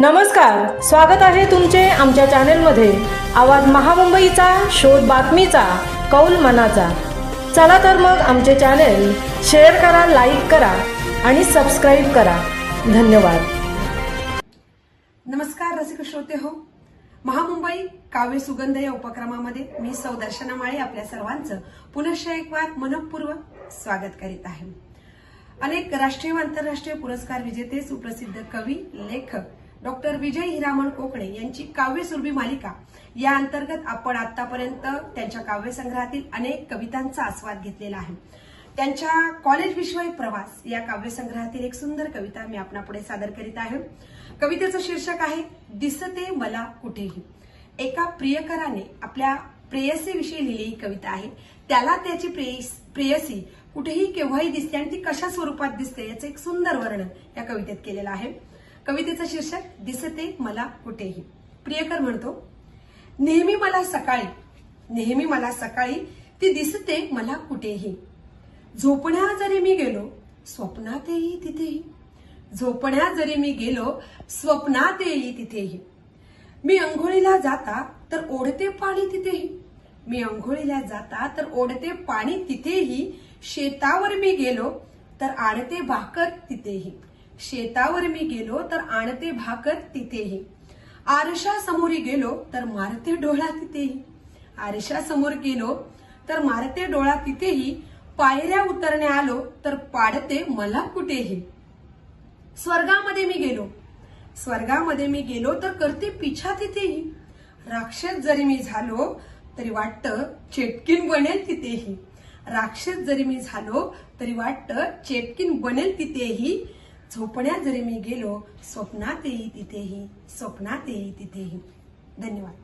नमस्कार स्वागत आहे तुमचे आमच्या चॅनेलमध्ये. आवाज महामुंबईचा शोध बातमीचा कौल मनाचा. चला तर मग आमचे चॅनेल शेअर करा लाईक करा आणि सबस्क्राईब करा. धन्यवाद. नमस्कार रसिक श्रोते हो. महामुंबई काव्य सुगंध या उपक्रमामध्ये मी सौ दर्शना माळे आपल्या सर्वांचं पुनश्च एक वार मनपूर्वक स्वागत करीत आहे. अनेक राष्ट्रीय व आंतरराष्ट्रीय पुरस्कार विजेते सुप्रसिद्ध कवी लेखक डॉक्टर विजय हिरामण कोकणे यांची काव्यसुरभी मालिका. या अंतर्गत आपण आतापर्यंत त्यांच्या काव्यसंग्रहातील अनेक कवितांचा आस्वाद घेतलेला आहे. त्यांच्या कॉलेज विश्वय प्रवास या काव्यसंग्रहातील एक सुंदर कविता मी आपणापुढे सादर करीत आहे. कवितेचं शीर्षक आहे दिसते मला कुठेही. एका प्रियकराने आपल्या प्रेयसीविषयी लिहिलेली कविता आहे. त्याला त्याची प्रेयसी कुठेही केव्हाही दिसते आणि ती कशा स्वरूपात दिसते याचं एक सुंदर वर्णन या कवितेत केलेलं आहे. कवितेचं शीर्षक दिसते मला कुठेही. प्रियकर म्हणतो नेहमी मला सकाळी नेहमी मला सकाळी ती दिसते मला कुठेही. झोपण्या जरी मी गेलो स्वप्नात येई तिथेही. झोपण्या जरी मी गेलो स्वप्नात येई तिथेही. मी अंघोळीला जाता तर ओढते पाणी तिथेही. मी अंघोळीला जाता तर ओढते पाणी तिथेही. शेतावर मी गेलो तर आणते भाकर तिथेही. शेतावर मी गेलो तर आणते भाकर तिथेही. आरशा समोरी गेलो तर मारते डोळा तिथेही. आरशा समोर गेलो तर मारते डोळा तिथेही. पायऱ्या उतरण्या आलो तर पाडते मला कुठेही. स्वर्गामध्ये मी गेलो. स्वर्गामध्ये मी गेलो तर करते पिछा तिथेही. राक्षस जरी मी झालो तरी वाटतं चेटकीन बनेल तिथेही. राक्षस जरी मी झालो तरी वाटतं चेटकीन बनेल तिथेही. झोपण्यात जरी मी गेलो स्वप्नात येई तिथेही स्वप्नात येई तिथेही. धन्यवाद.